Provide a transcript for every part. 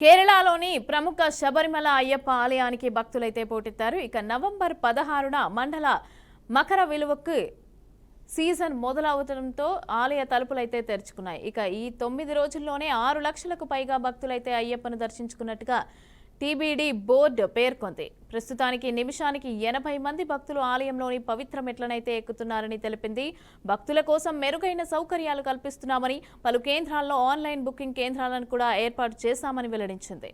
కేరళలోని ప్రముఖ శబరిమల అయ్యప్ప ఆలయానికి భక్తులైతే పోటెత్తారు. ఇక నవంబర్ పదహారున మండల మకర విలువకు సీజన్ మొదలవడంతో ఆలయ తలుపులైతే తెరుచుకున్నాయి. ఇక ఈ తొమ్మిది రోజుల్లోనే ఆరు లక్షలకు పైగా భక్తులైతే అయ్యప్పను దర్శించుకున్నట్టుగా టీబీడీ బోర్డు పేర్కొంది. ప్రస్తుతానికి నిమిషానికి ఎనభై మంది భక్తులు ఆలయంలోని పవిత్ర మెట్లనైతే ఎక్కుతున్నారని తెలిపింది. భక్తుల కోసం మెరుగైన సౌకర్యాలు కల్పిస్తున్నామని పలు కేంద్రాల్లో ఆన్లైన్ బుకింగ్ కేంద్రాలను కూడా ఏర్పాటు చేశామని వెల్లడించింది.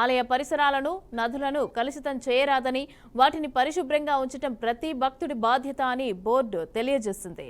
ఆలయ పరిసరాలను నదులను కలుషితం చేయరాదని వాటిని పరిశుభ్రంగా ఉంచడం ప్రతి భక్తుడి బాధ్యత అని బోర్డు తెలియజేసింది.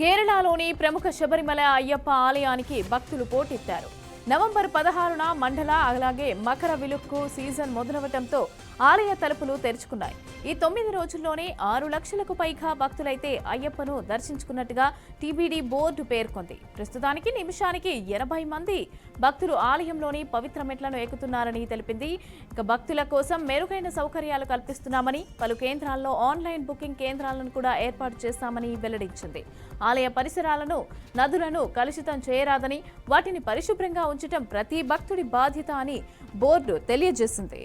కేరళలోని ప్రముఖ శబరిమల అయ్యప్ప ఆలయానికి భక్తులు పోటెత్తారు. నవంబర్ పదహారున మండల అలాగే మకర విలుక్కు సీజన్ మొదలవటంతో ఆలయ తలుపులు తెరుచుకున్నాయి. ఈ తొమ్మిది రోజుల్లోనే ఆరు లక్షలకు పైగా భక్తులైతే అయ్యప్పను దర్శించుకున్నట్టుగా టీబీడీ బోర్డు పేర్కొంది. ప్రస్తుతానికి నిమిషానికి ఎనభై మంది భక్తులు ఆలయంలోని పవిత్ర మెట్లను ఎక్కుతున్నారని తెలిపింది. ఇక భక్తుల కోసం మెరుగైన సౌకర్యాలు కల్పిస్తున్నామని పలు కేంద్రాల్లో ఆన్లైన్ బుకింగ్ కేంద్రాలను కూడా ఏర్పాటు చేస్తామని వెల్లడించింది. ఆలయ పరిసరాలను నదులను కలుషితం చేయరాదని వాటిని పరిశుభ్రంగా ఉంచడం ప్రతి భక్తుడి బాధ్యత అని బోర్డు తెలియజేసింది.